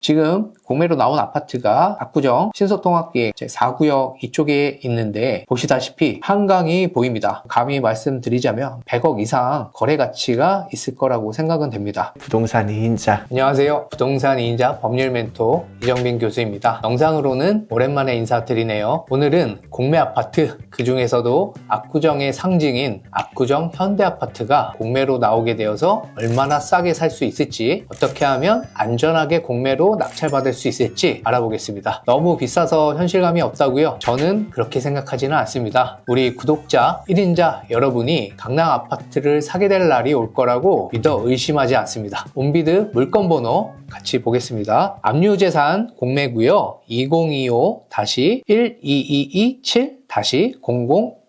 지금 공매로 나온 아파트가 압구정 신서통합기의 제 4구역 이쪽에 있는데 보시다시피 한강이 보입니다. 감히 말씀드리자면 100억 이상 거래 가치가 있을 거라고 생각은 됩니다. 부동산 2인자 안녕하세요. 부동산 2인자 법률 멘토 이정빈 교수입니다. 영상으로는 오랜만에 인사드리네요. 오늘은 공매 아파트, 그 중에서도 압구정의 상징인 압구정 현대 아파트가 공매로 나오게 되어서 얼마나 싸게 살 수 있을지, 어떻게 하면 안전하게 공매로 낙찰받을 수 있을지 알아보겠습니다. 너무 비싸서 현실감이 없다고요? 저는 그렇게 생각하지는 않습니다. 우리 구독자 1인자 여러분이 강남 아파트를 사게 될 날이 올 거라고 믿어 의심하지 않습니다. 온비드 물건 번호 같이 보겠습니다. 압류재산 공매구요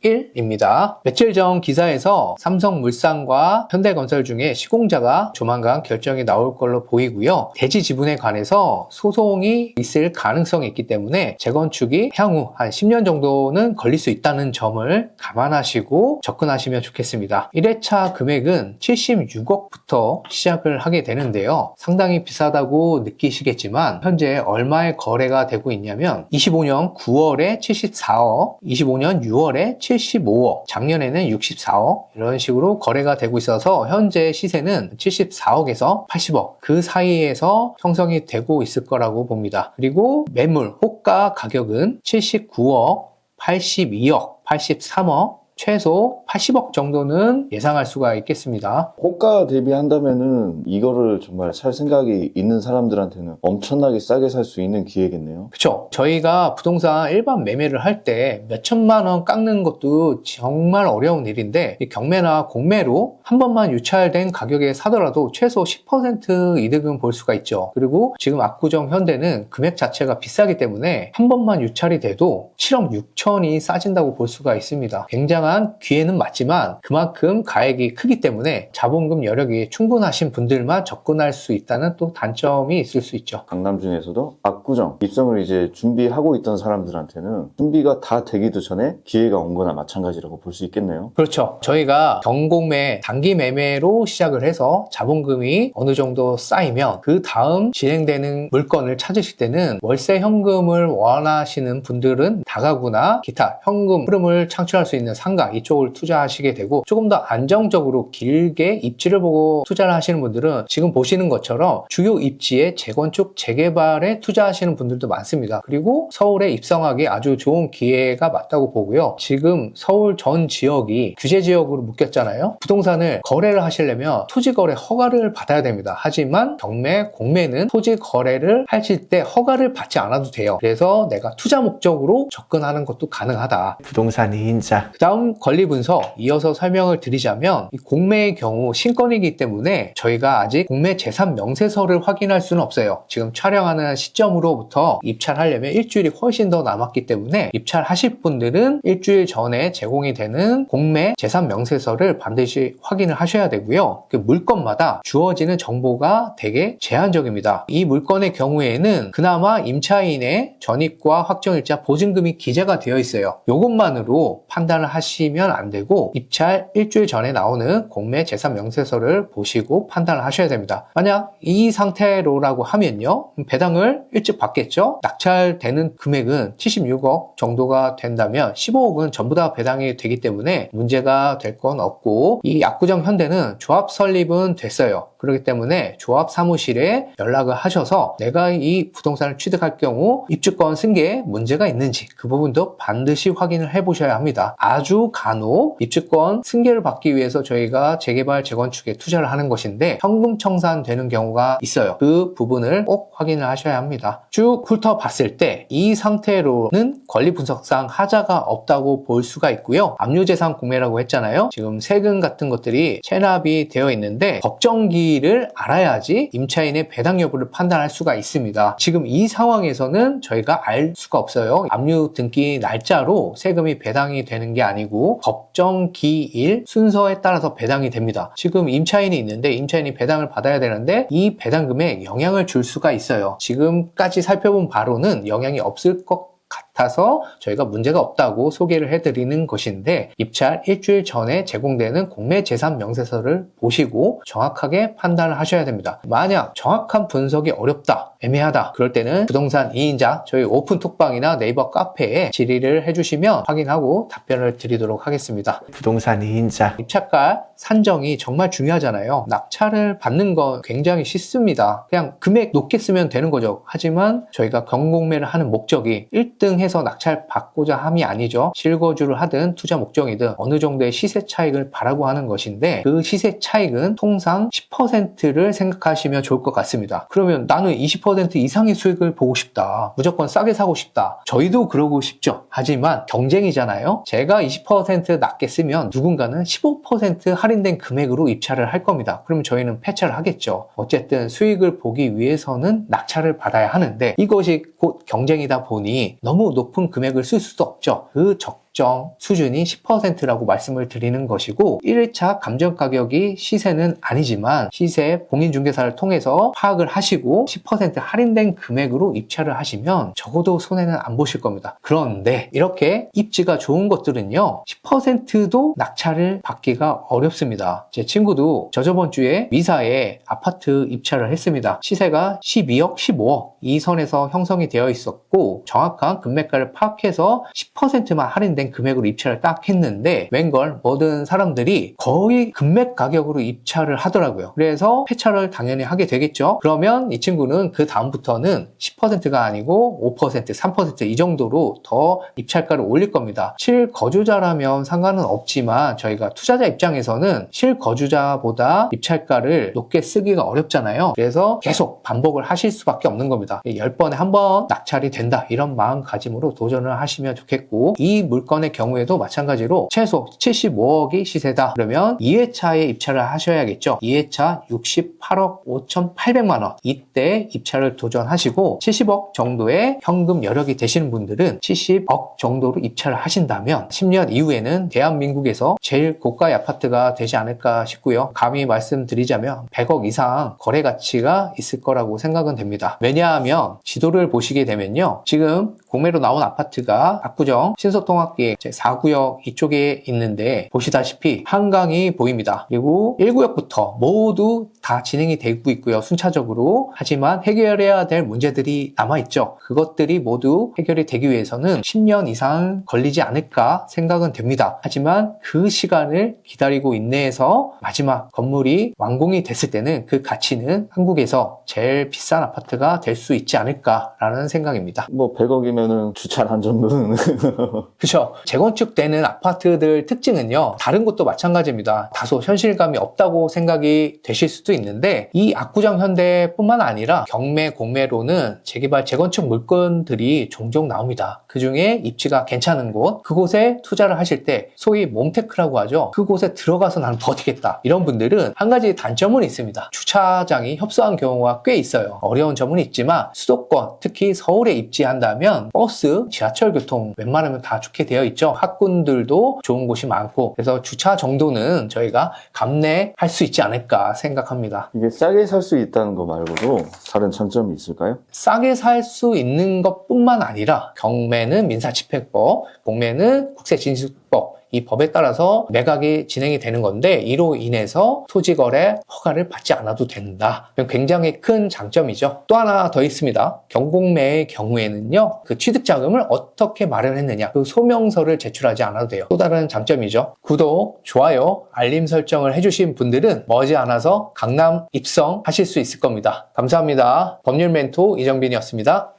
2025-12227-001입니다. 며칠 전 기사에서 삼성물산과 현대건설 중에 시공자가 조만간 결정이 나올 걸로 보이고요. 대지 지분에 관해서 소송이 있을 가능성이 있기 때문에 재건축이 향후 한 10년 정도는 걸릴 수 있다는 점을 감안하시고 접근하시면 좋겠습니다. 1회차 금액은 76억부터 시작을 하게 되는데요. 상당히 비싸다고 느끼시겠지만 현재 얼마의 거래가 되고 있냐면 25년 9월에 74억, 25년 6월에 75억, 작년에는 64억 이런 식으로 거래가 되고 있어서 현재 시세는 74억에서 80억 그 사이에서 형성이 되고 있을 거라고 봅니다. 그리고 매물 호가 가격은 79억, 82억, 83억, 최소 80억 정도는 예상할 수가 있겠습니다. 호가 대비한다면은 이거를 정말 살 생각이 있는 사람들한테는 엄청나게 싸게 살 수 있는 기회겠네요. 그쵸. 저희가 부동산 일반 매매를 할 때 몇 천만 원 깎는 것도 정말 어려운 일인데 이 경매나 공매로 한 번만 유찰된 가격에 사더라도 최소 10% 이득은 볼 수가 있죠. 그리고 지금 압구정 현대는 금액 자체가 비싸기 때문에 한 번만 유찰이 돼도 7억 6천이 싸진다고 볼 수가 있습니다. 굉장한 기회는 맞지만 그만큼 가액이 크기 때문에 자본금 여력이 충분하신 분들만 접근할 수 있다는 또 단점이 있을 수 있죠. 강남 중에서도 압구정 입성을 이제 준비하고 있던 사람들한테는 준비가 다 되기도 전에 기회가 온 거나 마찬가지라고 볼 수 있겠네요. 그렇죠. 저희가 경공매, 단기 매매로 시작을 해서 자본금이 어느 정도 쌓이면 그 다음 진행되는 물건을 찾으실 때는 월세 현금을 원하시는 분들은 다가구나 기타 현금 흐름을 창출할 수 있는 상가 이쪽을 투자하시게 되고 조금 더 안정적으로 길게 입지를 보고 투자를 하시는 분들은 지금 보시는 것처럼 주요 입지의 재건축, 재개발에 투자하시는 분들도 많습니다. 그리고 서울에 입성하기 아주 좋은 기회가 맞다고 보고요. 지금 서울 전 지역이 규제 지역으로 묶였잖아요. 부동산을 거래를 하시려면 토지 거래 허가를 받아야 됩니다. 하지만 경매, 공매는 토지 거래를 하실 때 허가를 받지 않아도 돼요. 그래서 내가 투자 목적으로 접근하는 것도 가능하다. 부동산 2인자 그 다음 권리 분석 이어서 설명을 드리자면 이 공매의 경우 신건이기 때문에 저희가 아직 공매 재산 명세서를 확인할 수는 없어요. 지금 촬영하는 시점으로부터 입찰하려면 일주일이 훨씬 더 남았기 때문에 입찰하실 분들은 일주일 전에 제공이 되는 공매 재산 명세서를 반드시 확인을 하셔야 되고요. 그 물건마다 주어지는 정보가 되게 제한적입니다. 이 물건의 경우에는 그나마 임차인의 전입과 확정일자 보증금이 기재가 되어 있어요. 이것만으로 판단을 하시 면 안 되고 입찰 일주일 전에 나오는 공매 재산 명세서를 보시고 판단을 하셔야 됩니다. 만약 이 상태로라고 하면요. 배당을 일찍 받겠죠. 낙찰되는 금액은 76억 정도가 된다면 15억은 전부 다 배당이 되기 때문에 문제가 될 건 없고 이 압구정 현대는 조합 설립은 됐어요. 그렇기 때문에 조합 사무실에 연락을 하셔서 내가 이 부동산을 취득할 경우 입주권 승계에 문제가 있는지 그 부분도 반드시 확인을 해 보셔야 합니다. 아주 간혹 입주권 승계를 받기 위해서 저희가 재개발 재건축에 투자를 하는 것인데 현금 청산되는 경우가 있어요. 그 부분을 꼭 확인을 하셔야 합니다. 쭉 훑어봤을 때 이 상태로는 권리 분석상 하자가 없다고 볼 수가 있고요. 압류재산 공매라고 했잖아요. 지금 세금 같은 것들이 체납이 되어 있는데 법정기 를 알아야지 임차인의 배당 여부를 판단할 수가 있습니다. 지금 이 상황에서는 저희가 알 수가 없어요. 압류 등기 날짜로 세금이 배당이 되는 게 아니고 법정 기일 순서에 따라서 배당이 됩니다. 지금 임차인이 있는데 임차인이 배당을 받아야 되는데 이 배당금에 영향을 줄 수가 있어요. 지금까지 살펴본 바로는 영향이 없을 것 같아요. 같아서 저희가 문제가 없다고 소개를 해드리는 것인데 입찰 일주일 전에 제공되는 공매 재산 명세서를 보시고 정확하게 판단을 하셔야 됩니다. 만약 정확한 분석이 어렵다, 애매하다 그럴 때는 부동산 2인자 저희 오픈 톡방이나 네이버 카페에 질의를 해주시면 확인하고 답변을 드리도록 하겠습니다. 부동산 2인자 입찰가 산정이 정말 중요하잖아요. 낙찰을 받는 건 굉장히 쉽습니다. 그냥 금액 높게 쓰면 되는 거죠. 하지만 저희가 경공매를 하는 목적이 1등 해서 낙찰 받고자 함이 아니죠. 실거주를 하든 투자 목적이든 어느 정도의 시세 차익을 바라고 하는 것인데 그 시세 차익은 통상 10%를 생각하시면 좋을 것 같습니다. 그러면 나는 20% 이상의 수익을 보고 싶다. 무조건 싸게 사고 싶다. 저희도 그러고 싶죠. 하지만 경쟁이잖아요. 제가 20% 낮게 쓰면 누군가는 15% 할인된 금액으로 입찰을 할 겁니다. 그러면 저희는 폐차를 하겠죠. 어쨌든 수익을 보기 위해서는 낙찰을 받아야 하는데 이것이 곧 경쟁이다 보니 너무 높은 금액을 쓸 수도 없죠. 그 적 정 수준이 10%라고 말씀을 드리는 것이고 1차 감정 가격이 시세는 아니지만 시세 공인중개사를 통해서 파악을 하시고 10% 할인된 금액으로 입찰을 하시면 적어도 손해는 안 보실 겁니다. 그런데 이렇게 입지가 좋은 것들은요 10%도 낙찰을 받기가 어렵습니다. 제 친구도 저 저번 주에 미사에 아파트 입찰을 했습니다. 시세가 12억, 15억 이 선에서 형성이 되어 있었고 정확한 금매가를 파악해서 10%만 할인된 금액으로 입찰을 딱 했는데 웬걸 모든 사람들이 거의 금맥 가격으로 입찰을 하더라고요. 그래서 폐차를 당연히 하게 되겠죠. 그러면 이 친구는 그 다음부터는 10%가 아니고 5%, 3%이 정도로 더 입찰가를 올릴 겁니다. 실거주자라면 상관은 없지만 저희가 투자자 입장에서는 실거주자보다 입찰가를 높게 쓰기가 어렵잖아요. 그래서 계속 반복을 하실 수밖에 없는 겁니다. 10번에 한 번 낙찰이 된다 이런 마음가짐으로 도전을 하시면 좋겠고 이 물건 의 경우에도 마찬가지로 최소 75억이 시세다. 그러면 2회차에 입찰을 하셔야겠죠. 2회차 68억 5,800만 원. 이때 입찰을 도전하시고 70억 정도의 현금 여력이 되시는 분들은 70억 정도로 입찰을 하신다면 10년 이후에는 대한민국에서 제일 고가의 아파트가 되지 않을까 싶고요. 감히 말씀드리자면 100억 이상 거래 가치가 있을 거라고 생각은 됩니다. 왜냐하면 지도를 보시게 되면요. 지금 공매로 나온 아파트가 압구정 신서통합기획 제 4구역 이쪽에 있는데 보시다시피 한강이 보입니다. 그리고 1구역부터 모두 다 진행이 되고 있고요. 순차적으로. 하지만 해결해야 될 문제들이 남아있죠. 그것들이 모두 해결이 되기 위해서는 10년 이상 걸리지 않을까 생각은 됩니다. 하지만 그 시간을 기다리고 인내해서 마지막 건물이 완공이 됐을 때는 그 가치는 한국에서 제일 비싼 아파트가 될 수 있지 않을까라는 생각입니다. 뭐 100억이면은 주차를 한 정도는 그렇죠. 재건축되는 아파트들 특징은요. 다른 곳도 마찬가지입니다. 다소 현실감이 없다고 생각이 되실 수도 있는데 이 압구정 현대뿐만 아니라 경매, 공매로는 재개발, 재건축 물건들이 종종 나옵니다. 그 중에 입지가 괜찮은 곳, 그곳에 투자를 하실 때 소위 몸테크라고 하죠. 그곳에 들어가서 나는 버티겠다. 이런 분들은 한 가지 단점은 있습니다. 주차장이 협소한 경우가 꽤 있어요. 어려운 점은 있지만 수도권, 특히 서울에 입지한다면 버스, 지하철 교통 웬만하면 다 좋게 되어 있죠. 학군들도 좋은 곳이 많고 그래서 주차 정도는 저희가 감내할 수 있지 않을까 생각합니다. 이게 싸게 살 수 있다는 거 말고도 다른 장점이 있을까요? 싸게 살 수 있는 것뿐만 아니라 경매는 민사집행법, 공매는 국세진술법 이 법에 따라서 매각이 진행이 되는 건데 이로 인해서 토지 거래 허가를 받지 않아도 된다. 굉장히 큰 장점이죠. 또 하나 더 있습니다. 경공매의 경우에는요. 그 취득 자금을 어떻게 마련했느냐 그 소명서를 제출하지 않아도 돼요. 또 다른 장점이죠. 구독, 좋아요, 알림 설정을 해주신 분들은 머지않아서 강남 입성하실 수 있을 겁니다. 감사합니다. 법률 멘토 이정빈이었습니다.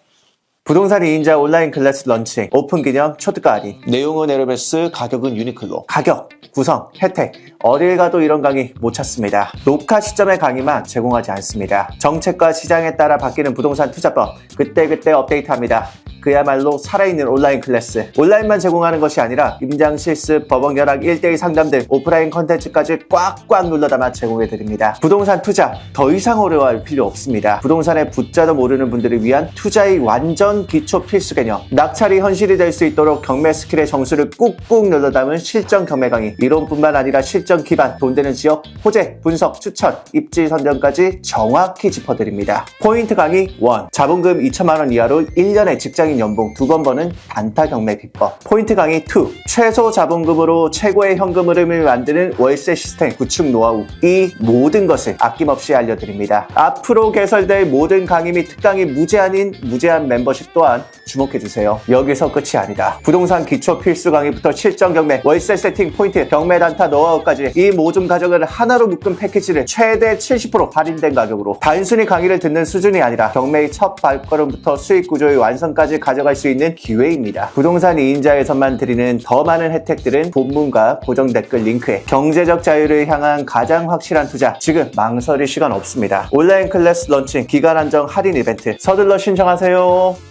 부동산 2인자 온라인 클래스 런칭 오픈 기념 초특가 할인 내용은 에르메스, 가격은 유니클로. 가격, 구성, 혜택 어딜 가도 이런 강의 못 찾습니다. 녹화 시점의 강의만 제공하지 않습니다. 정책과 시장에 따라 바뀌는 부동산 투자법 그때그때 업데이트합니다. 그야말로 살아있는 온라인 클래스 온라인만 제공하는 것이 아니라 임장 실습, 법원 결학, 1대1 상담 등 오프라인 컨텐츠까지 꽉꽉 눌러 담아 제공해 드립니다. 부동산 투자 더 이상 어려워할 필요 없습니다. 부동산의 붙자도 모르는 분들을 위한 투자의 완전 기초 필수 개념 낙찰이 현실이 될 수 있도록 경매 스킬의 정수를 꾹꾹 눌러 담은 실전 경매 강의 이론뿐만 아니라 실전 기반 돈 되는 지역 호재, 분석, 추천, 입지 선정까지 정확히 짚어드립니다. 포인트 강의 1 자본금 2천만 원 이하로 1년에 직장인 이상인 연봉 두 번 버는 단타 경매 비법. 포인트 강의 2. 최소 자본금으로 최고의 현금 흐름을 만드는 월세 시스템 구축 노하우. 이 모든 것을 아낌없이 알려드립니다. 앞으로 개설될 모든 강의 및 특강이 무제한인 무제한 멤버십 또한 주목해주세요. 여기서 끝이 아니다. 부동산 기초 필수 강의부터 실전 경매, 월세 세팅 포인트, 경매 단타 노하우까지 이 모든 과정을 하나로 묶은 패키지를 최대 70% 할인된 가격으로 단순히 강의를 듣는 수준이 아니라 경매의 첫 발걸음부터 수익 구조의 완성까지 가져갈 수 있는 기회입니다. 부동산 2인자에서만 드리는 더 많은 혜택들은 본문과 고정 댓글 링크에 경제적 자유를 향한 가장 확실한 투자 지금 망설일 시간 없습니다. 온라인 클래스 런칭 기간 한정 할인 이벤트 서둘러 신청하세요.